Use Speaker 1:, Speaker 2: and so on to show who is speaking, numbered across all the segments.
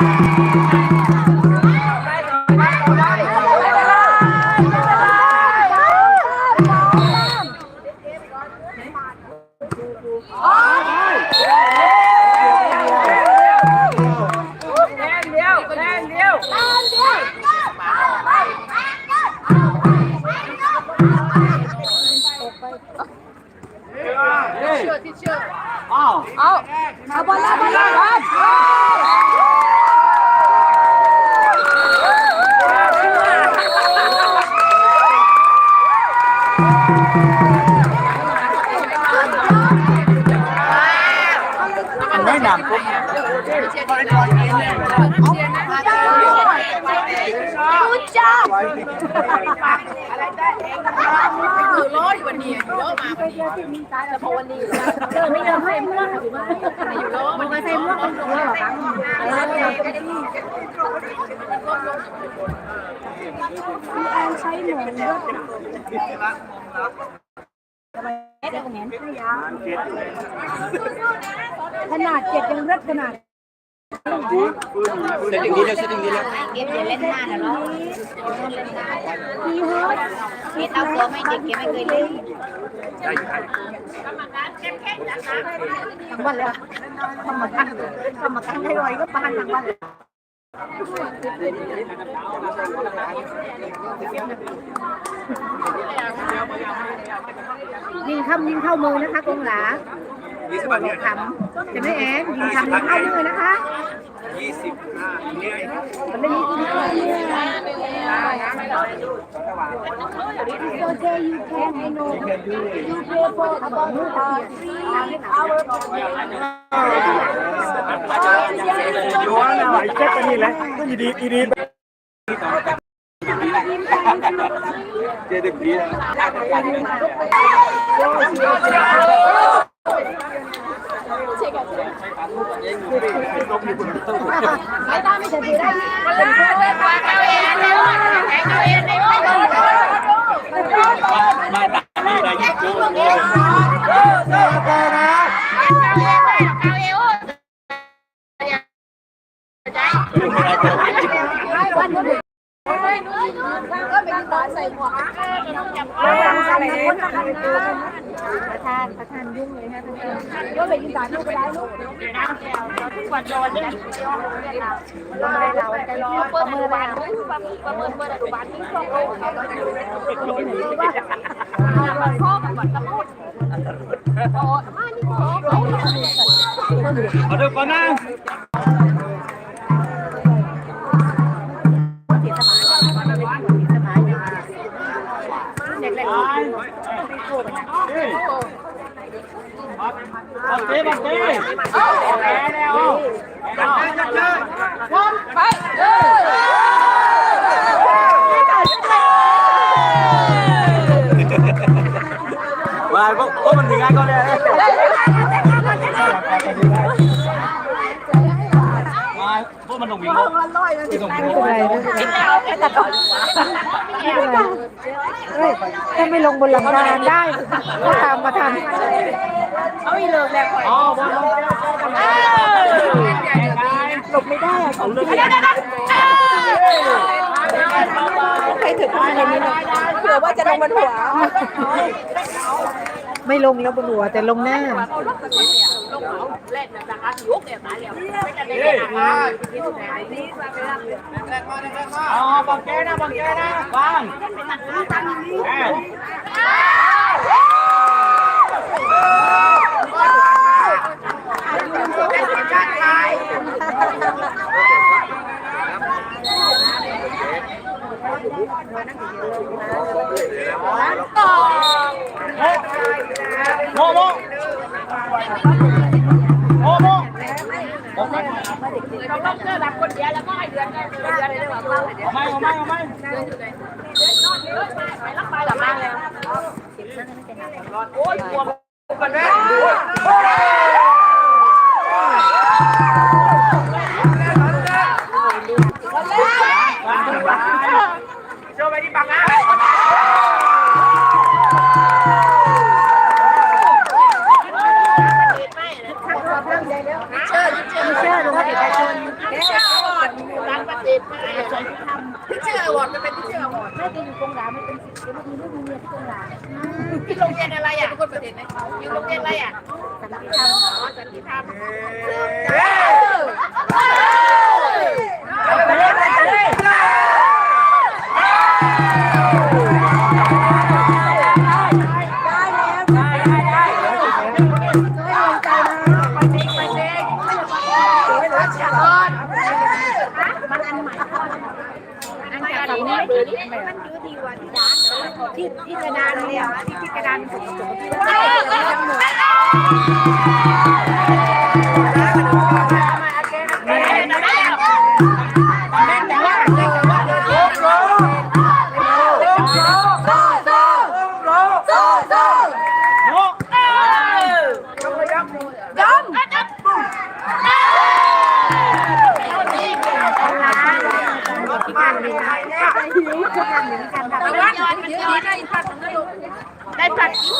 Speaker 1: ไห
Speaker 2: รู้จัก
Speaker 3: คือร้อยวันนี้เยอะมาก
Speaker 2: แต่พอวันนี้เจอไม่ยอมให้ม่วงอยู่บ้านมันมาใส่ม่วงเป็นตัวหรอคะเออใช้หมูเยอะขนาดเจ็ดยังเล็กขนาด
Speaker 1: เสร็จอย่างนี้แล้วเสร็จอย่างนี้แล้ว
Speaker 3: เก็บอย่าเล่นหน้านะเนาะ
Speaker 2: มีเฮ้ย
Speaker 3: เก็บเอาตัวไม่เด็กเก็บไม่เคยเล่น
Speaker 1: ได้ได้
Speaker 2: ทั้งวันเลยทำมาตั้งทำมาตั้งให้ลอยก็ปานทั้งวันเลยยิงคำยิงเข้ามือนะคะกงหลา
Speaker 1: ยี่สิบบาทเนี่ย
Speaker 2: ทำจะไม่แอนยิงคำยิงเข้ามือนะคะ
Speaker 1: ยี่สิบห้าเนี่ย
Speaker 2: มันไม่มีกินเข้ามือโอเค you can I know you pay for about uh, three hours
Speaker 4: อยู่ว่าอะไรเช็คกันนี่แหละอีดีอีดี
Speaker 1: เจ็ดสิบ ปีแล้ว
Speaker 2: ไม่ได้ไม่จะดีได้เป็นเพื่อ น
Speaker 3: ว่าเขาเองเลยเขาเองในห้องเขา
Speaker 1: มาตัดนี่ได้ยี่
Speaker 3: งเขาเอง
Speaker 2: วันนี้ก็เป็นตอนใส่หมวกประธานประธานประธานยุ่งเลยฮะท่านก็เป็นตอนลูกได้ลูกทุกวันโดนเนี่ยเราเราจะรอประเมินวันประเมินเมื่อดูวันที่ครอบครัวเขาต้องอยู่ว่าพ่อกับตะพูดโอ้มานี่พ่อเขา
Speaker 1: เอาดูก่อนนะ บังเต้บังเต้แพ้แล้วจับเชิญจับเชิญ
Speaker 2: ไปเออ
Speaker 1: มาพวกมันถึงไงก็ได้ พวกมันต้องวิ่งไม่ต้องวิ่ง
Speaker 2: คิดแล้วแค่ตัดต่อ
Speaker 5: ถ้าไม่ลงบนหลังคาได้ก็ตามมาทัน
Speaker 2: เอาอีเลิกแล้ว
Speaker 1: อ๋อบอลลง
Speaker 5: หลบไม่ได้อะ
Speaker 1: เอาเรื่อง
Speaker 5: ใครถือผ้าอะไรนี่นะเผื่อว่าจะลงบนหัว ไม่ลงแล้วบนหัวแต่ลงหน้า
Speaker 2: เล่นนะคะยุกเนี่ยตายแล้วไม่จะได้
Speaker 1: อ๋อบังเก้นะบังเก้นะบังแอบโมโมโม
Speaker 2: เราต้องเจอแบบคนเดียวแล้วก็ให้เดือนได้เดือนได้เลยว่าเรา
Speaker 1: เอาไหมเอาไหมเอาไหม
Speaker 2: ไปรับไปหลับมาแล้วโอ้ยกลัว
Speaker 1: โร
Speaker 2: งเรียนอะไรอะทุกคนประเทศไหนอยู่โรงเรียนอะไรอะสันติธรรมสันติธรรม ที่ที่กระดานเลยอะที่ที่กระดานสมจุที่แ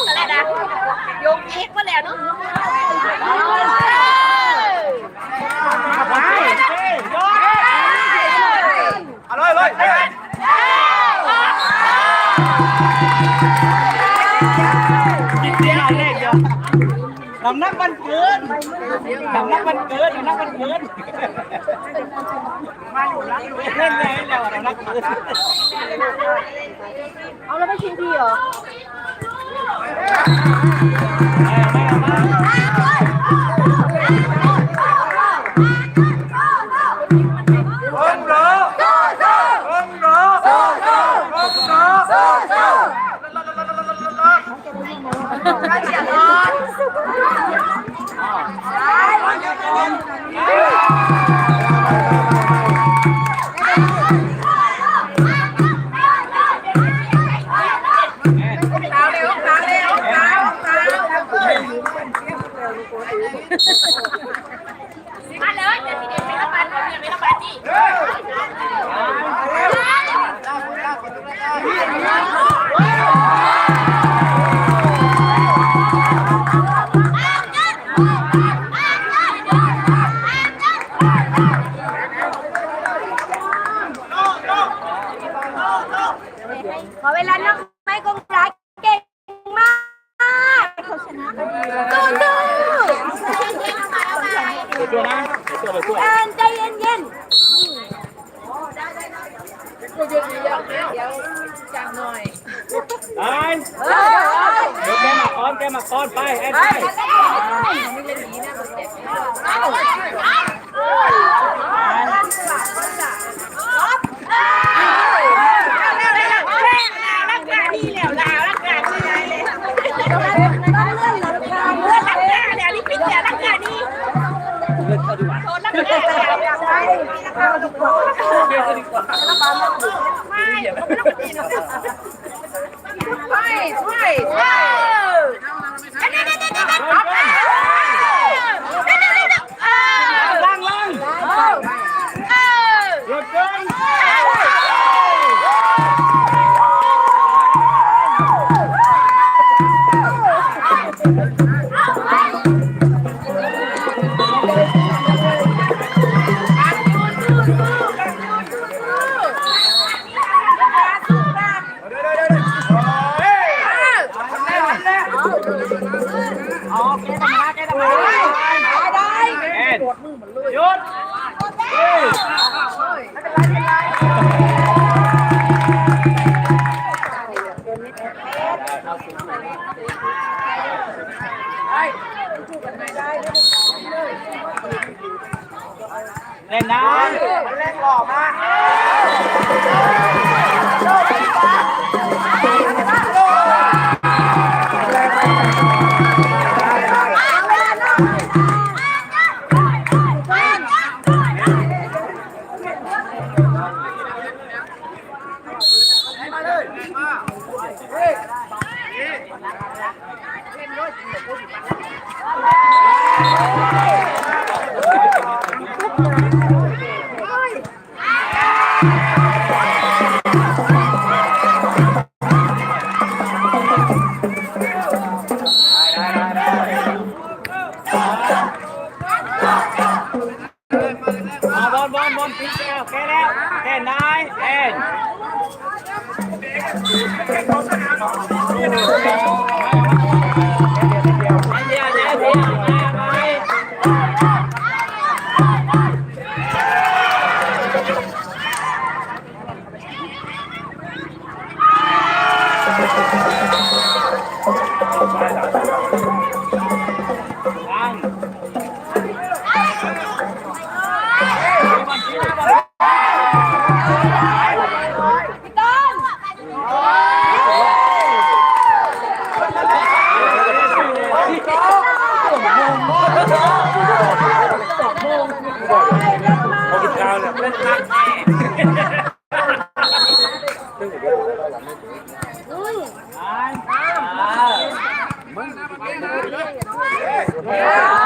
Speaker 2: อะไรนะโยกเอ็กมาแล้วเนาะ
Speaker 1: ไปเอาเลยเลยกินเสียงอะไรเดียวน้ำนักมันเกินน้ำนักมันเกินน้ำนักมันเกินมาอยู่รักอยู่เล่นเลยแล้วน้ำนักเกิน
Speaker 2: เอาแล้วไม่ชิมทีเหรอ มา ขอเวลาน้อ ไม่
Speaker 1: ไม่ไม่
Speaker 5: ไ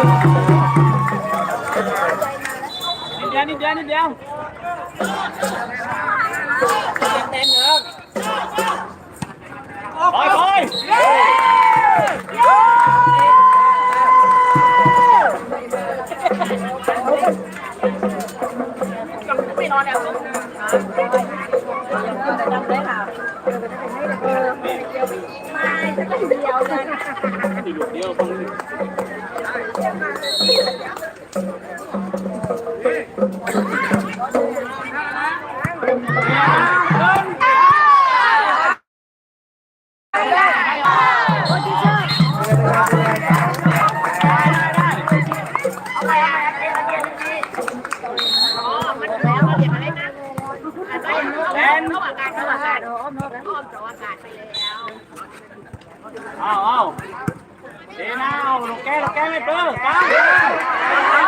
Speaker 5: นิ
Speaker 1: ดเดียวนิดเดียว
Speaker 6: นิ
Speaker 7: ดเดี
Speaker 1: ยวไปไปเดียวฟัง แแก้ลูกแก้ไม่เปิ้ลกลาง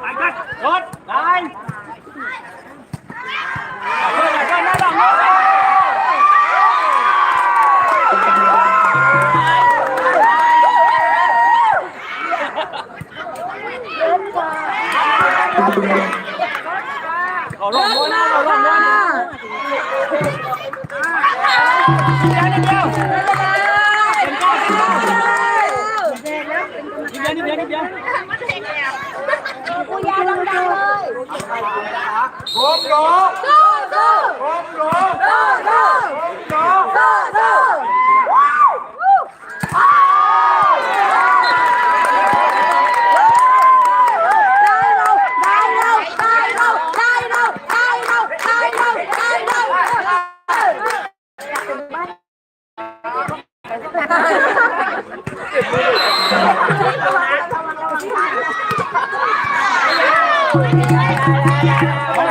Speaker 1: ไปกัดรถไล่เพื่อนเพื่อนนั่นหลังเขาลงด้วยนะเขาลงด้วยนะเดียวเดียว
Speaker 4: Không có. Không
Speaker 2: có. Không
Speaker 4: có. Không có. Không
Speaker 2: có. Không có. Thank you.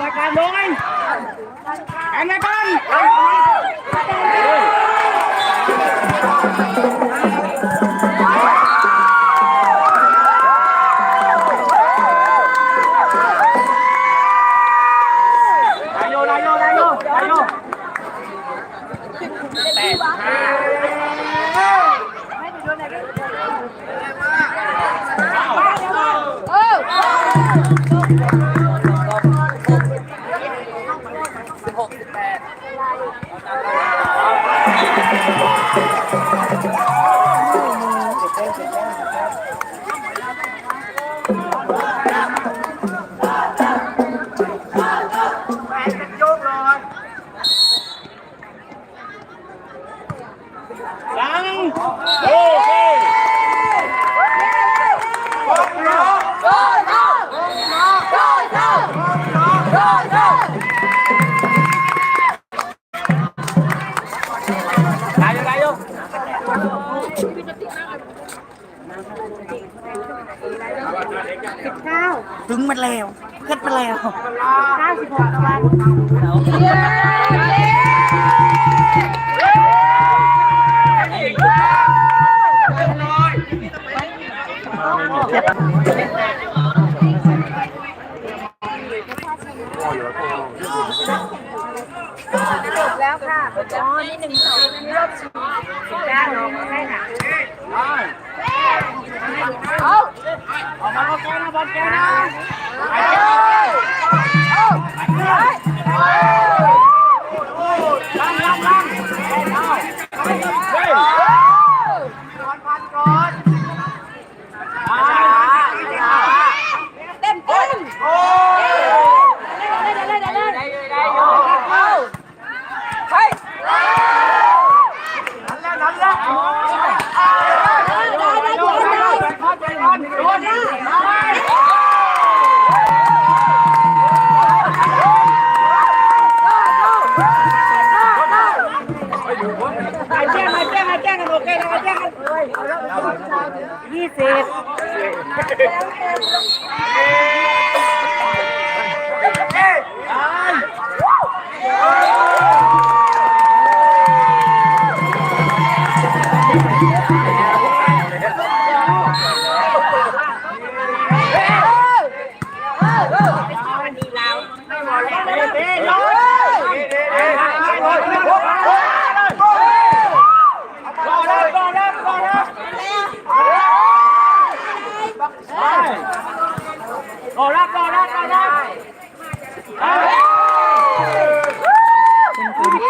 Speaker 2: รา
Speaker 1: ยการลงไงแข่งใน
Speaker 5: บ้
Speaker 1: น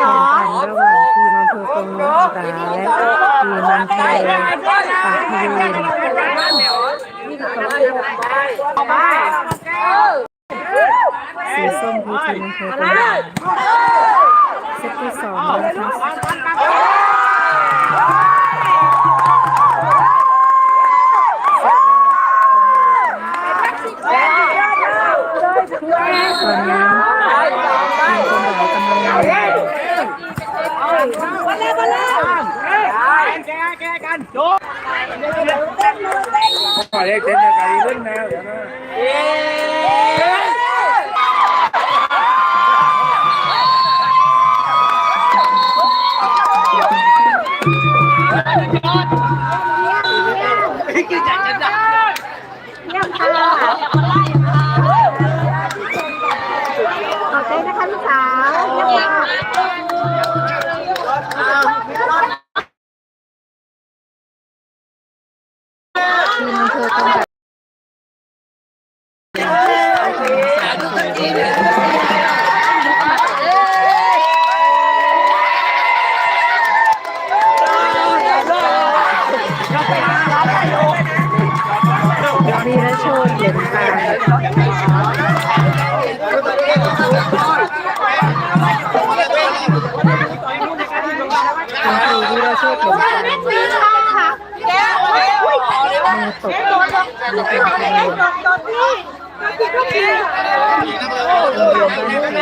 Speaker 5: ต่
Speaker 2: อระ
Speaker 4: ห
Speaker 1: ว่า
Speaker 5: งทีมอำเภอกงหลาและทีมอำเปากพยูนเอาไป ซตที่สองนะคะตอนนี้มีคนหลายกำลังมา
Speaker 1: แกแกกันโจ
Speaker 4: ขอเรียเต้นในการเล่นแนวเดี๋ยวนะ
Speaker 5: ข